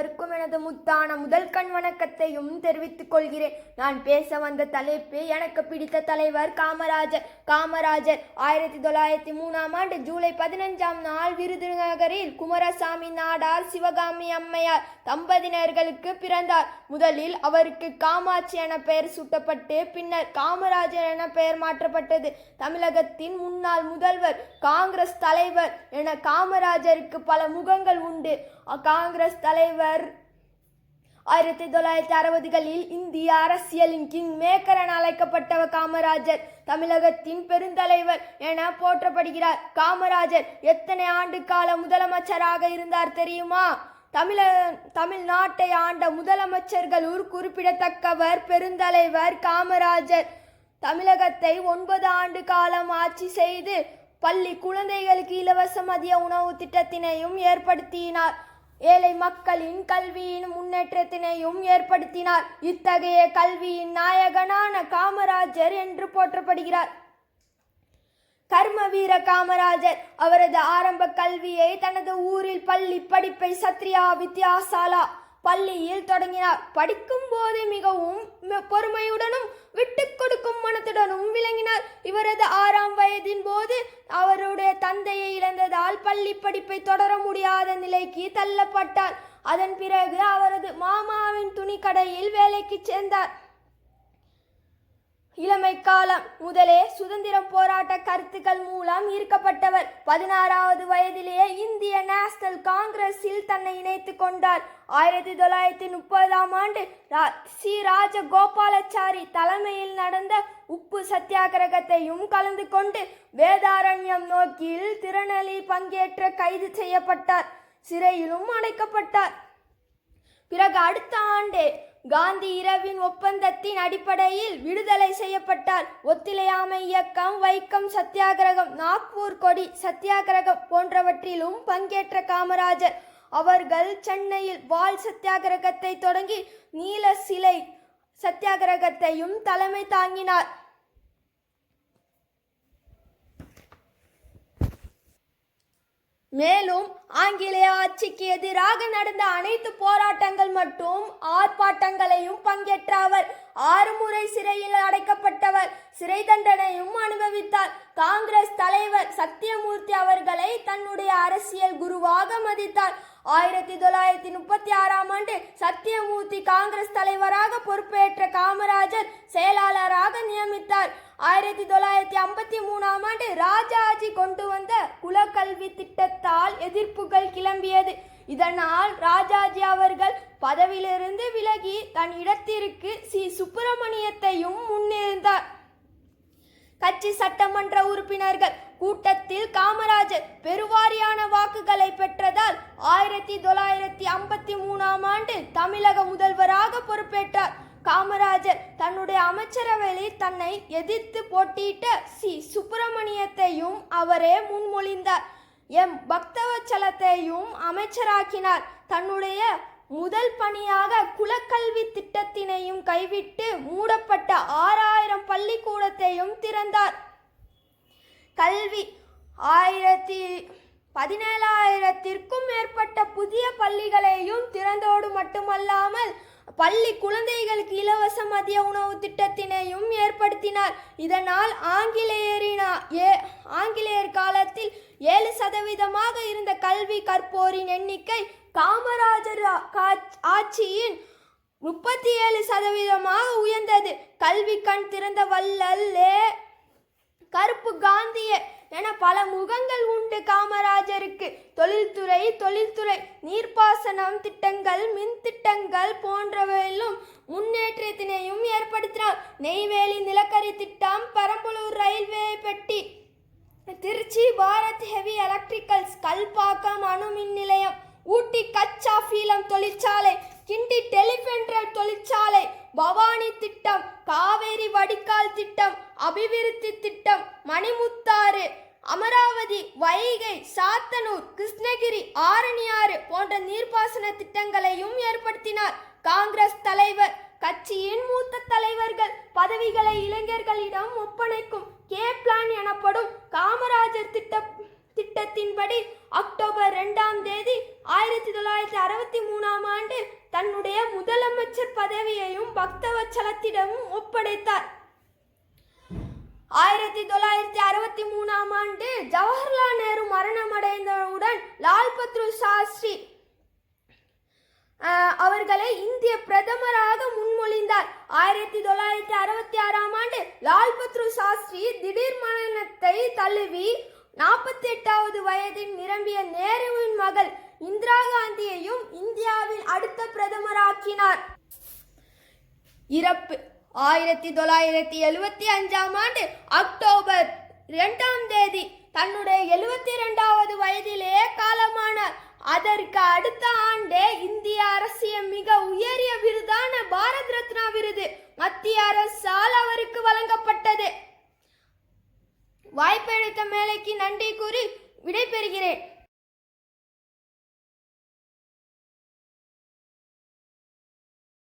எனது முத்தான முதல் கண் வணக்கத்தையும் தெரிவித்துக் கொள்கிறேன். நான் பேச வந்த தலைப்பு எனக்கு பிடித்த தலைவர் காமராஜர். காமராஜர் ஆயிரத்தி தொள்ளாயிரத்தி மூணாம் ஆண்டு ஜூலை பதினஞ்சாம் நாள் விருதுநகரில் குமாரசாமி நாடார் சிவகாமி அம்மையார் தம்பதியினர்களுக்கு பிறந்தார். முதலில் அவருக்கு காமாட்சி என பெயர் சூட்டப்பட்டு பின்னர் காமராஜர் என பெயர் மாற்றப்பட்டது. தமிழகத்தின் முன்னாள் முதல்வர் காங்கிரஸ் தலைவர் என காமராஜருக்கு பல முகங்கள் உண்டு. காங்கிரஸ் தலைவர் ஆயிரத்தி தொள்ளாயிரத்தி அறுபதுகளில் இந்திய அரசியலின் கிங் மேக்கர் என அழைக்கப்பட்டவர் காமராஜர். தமிழகத்தின் பெருந்தலைவர் என போற்றப்படுகிறார். காமராஜர் எத்தனை ஆண்டு கால முதலமைச்சராக இருந்தார் தெரியுமா? தமிழ தமிழ்நாட்டை ஆண்ட முதலமைச்சர்களுள் குறிப்பிடத்தக்கவர் பெருந்தலைவர் காமராஜர். தமிழகத்தை ஒன்பது ஆண்டு காலம் ஆட்சி செய்து பள்ளி குழந்தைகளுக்கு இலவச மதிய உணவு திட்டத்தினையும் ஏற்படுத்தினார். ஏழை மக்களின் கல்வியின் முன்னேற்றத்தினையும் ஏற்படுத்தினார். இத்தகைய கல்வியின் நாயகனான காமராஜர் என்று போற்றப்படுகிறார். கர்ம வீர காமராஜர் அவரது ஆரம்ப கல்வியை தனது ஊரில் பள்ளி படிப்பை சத்ரியா வித்யாசாலா பள்ளியில் தொடங்கினார். படிக்கும் போது மிகவும் பொறுமையுடனும் விட்டு கொடுக்கும் மனத்துடனும் விளங்கினார். இவரது ஆறாம் வயதின் போது அவருடைய தந்தையை இழந்ததால் பள்ளி படிப்பை தொடர முடியாத நிலைக்கு தள்ளப்பட்டார். அதன் பிறகு அவரது மாமாவின் துணிக்கடையில் வேலைக்கு சேர்ந்தார். இளமை காலம் முதலே சுதந்திரம் போராட்ட கருத்துக்கள் மூலம் ஈர்க்கப்பட்டவர். பதினாறாவது வயதிலேயே இந்திய நேஷனல் காங்கிரஸில் தன்னை இணைத்துக் கொண்டார். ஆயிரத்தி தொள்ளாயிரத்தி முப்பதாம் ஆண்டு ரா- சி. ராஜகோபாலாச்சாரி தலைமையில் நடந்த உப்பு சத்தியாகிரகத்தையும் கலந்து கொண்டு வேதாரண்யம் நோக்கில் திறனலி பங்கேற்ற கைது செய்யப்பட்டார். சிறையிலும் அடைக்கப்பட்டார். பிறகு அடுத்த ஆண்டே காந்தி இரவின் ஒப்பந்தத்தின் அடிப்படையில் விடுதலை செய்யப்பட்டார். ஒத்துழையாமை இயக்கம் வைக்கம் சத்தியாகிரகம் நாக்பூர் கொடி சத்தியாகிரகம் போன்றவற்றிலும் பங்கேற்ற காமராஜர். அவர்கள் சென்னையில் வால் சத்தியாகிரகத்தை தொடங்கி நீல சிலை சத்தியாகிரகத்தையும் தலைமை தாங்கினார். மேலும் ஆங்கிலேய ஆட்சிக்கு எதிராக நடந்த அனைத்து போராட்டங்கள் மற்றும் ஆர்ப்பாட்டங்களையும் பங்கேற்ற அவர் ஆறு முறை சிறையில் அடைக்கப்பட்டவர். சிறை தண்டனையும் அனுபவித்தார். காங்கிரஸ் தலைவர் சத்தியமூர்த்தி அவர்களை தன்னுடைய அரசியல் குருவாக மதித்தார். ஆயிரத்தி தொள்ளாயிரத்தி முப்பத்தி ஆறாம் ஆண்டு சத்தியமூர்த்தி காங்கிரஸ் தலைவராக பொறுப்பேற்ற காமராஜர் செயலாளராக நியமித்தார். ஆயிரத்தி தொள்ளாயிரத்தி ஐம்பத்தி மூணாம் ஆண்டு ராஜாஜி கொண்டு வந்த குலக்கல்வி திட்டத்தால் எதிர்ப்புகள் கிளம்பியது. இதனால் ராஜாஜி அவர்கள் பதவியிலிருந்து விலகி தன் இடத்திற்கு சி. சுப்பிரமணியத்தையும் முன்னிருந்தார் கட்சி சட்டமன்ற உறுப்பினர்கள் கூட்டத்தில் காமராஜர் பெருவாரியான வாக்குகளை பெற்றதால் ஆயிரத்தி தொள்ளாயிரத்தி ஐம்பத்தி மூணாம் ஆண்டு தமிழக முதல்வராக பொறுப்பேற்றார். காமராஜர் தன்னுடைய அமைச்சரவையில் தன்னை எதிர்த்து போட்டியிட்ட சி. சுப்பிரமணியத்தையும் அவரே முன்மொழிந்தார். எம். பக்தவச்சலத்தையும் அமைச்சராக்கினார். தன்னுடைய முதல் பணியாக குலக்கல்வி திட்டத்தினையும் கைவிட்டு மூடப்பட்ட ஆறாயிரம் பள்ளிக்கூடத்தையும் திறந்தார். கல்வி ஆயிரத்தி பதினேழாயிரத்திற்கும் மேற்பட்ட புதிய பள்ளிகளையும் திறந்தோடு மட்டுமல்லாமல் பள்ளி குழந்தைகளுக்கு இலவச மதிய உணவு திட்டத்தினையும் ஏற்படுத்தினார். இதனால் ஆங்கிலேயரின் ஏ ஆங்கிலேயர் காலத்தில் ஏழு சதவீதமாக இருந்த கல்வி கற்போரின் எண்ணிக்கை காமராஜர் கா- ஆட்சியின் முப்பத்தி ஏழு சதவீதமாக உயர்ந்தது. கல்வி கண் திறந்த வள்ளலே கருப்பு காந்திய என பல முகங்கள் உண்டு காமராஜருக்கு. தொழில்துறை தொழில்துறை நீர்ப்பாசனம் திட்டங்கள் மின் திட்டங்கள் போன்றவையிலும் முன்னேற்றத்தினையும் ஏற்படுத்தினார். நெய்வேலி நிலக்கரி திட்டம் பெரம்பலூர் ரயில்வே பெட்டி திருச்சி பாரத் ஹெவி எலக்ட்ரிக்கல்ஸ் கல்பாக்கம் அணு மின் நிலையம் ஊட்டி கச்சா ஃபீலம் தொழிற்சாலை கிண்டி டெலிபென்ட்ரல் தொழிற்சாலை பவானி திட்டம் காவேரி வடிகால் திட்டம் அபிவிருத்தி திட்டம் மணிமுத்தாறு அமராவதி வைகை சாத்தனூர் கிருஷ்ணகிரி ஆரணியாறு போன்ற நீர்ப்பாசன திட்டங்களையும் ஏற்படுத்தினார் காங்கிரஸ் தலைவர். கட்சியின் மூத்த தலைவர்கள் பதவிகளை இளைஞர்களிடம் ஒப்படைக்கும் கே பிளான் எனப்படும் காமராஜர் திட்ட திட்டத்தின்படி அக்டோபர் ரெண்டாம் தேதி ஆயிரத்தி தொள்ளாயிரத்தி அறுபத்தி மூணாம் ஆண்டு தன்னுடைய முதலமைச்சர் பதவியையும் பக்தவச்சலத்திடமும் ஒப்படைத்தார். ஆயிரத்தி தொள்ளாயிரத்தி அறுபத்தி மூணாம் ஆண்டு ஜவஹர்லால் நேரு மரணமடைந்தவுடன் லால் பத்ரு சாஸ்திரி அவர்களை இந்திய பிரதமராக முன்மொழிந்தார். ஆயிரத்தி தொள்ளாயிரத்தி அறுபத்தி ஆறாம் ஆண்டு லால் பத்ரு சாஸ்திரி திடீர் மரணத்தை தழுவி நாற்பத்தி எட்டாவது வயதில் நிரம்பிய நேருவின் மகள் இந்திரா காந்தியையும் இந்தியாவின் அடுத்த பிரதமராக்கினார். இறப்பு. ஆயிரத்தி தொள்ளாயிரத்தி எழுவத்தி அஞ்சாம் ஆண்டு அக்டோபர் இரண்டாம் தேதி தன்னுடைய எழுவத்தி இரண்டாவது வயதிலே காலமானார். அதற்கு அடுத்த ஆண்டே இந்திய அரசின் மிக உயரிய விருதான பாரத் ரத்னா விருது மத்திய அரசால் அவருக்கு வழங்கப்பட்டது. வாய்ப்பெடுத்த மேலைக்கு நன்றி கூறி விடைபெறுகிறேன்.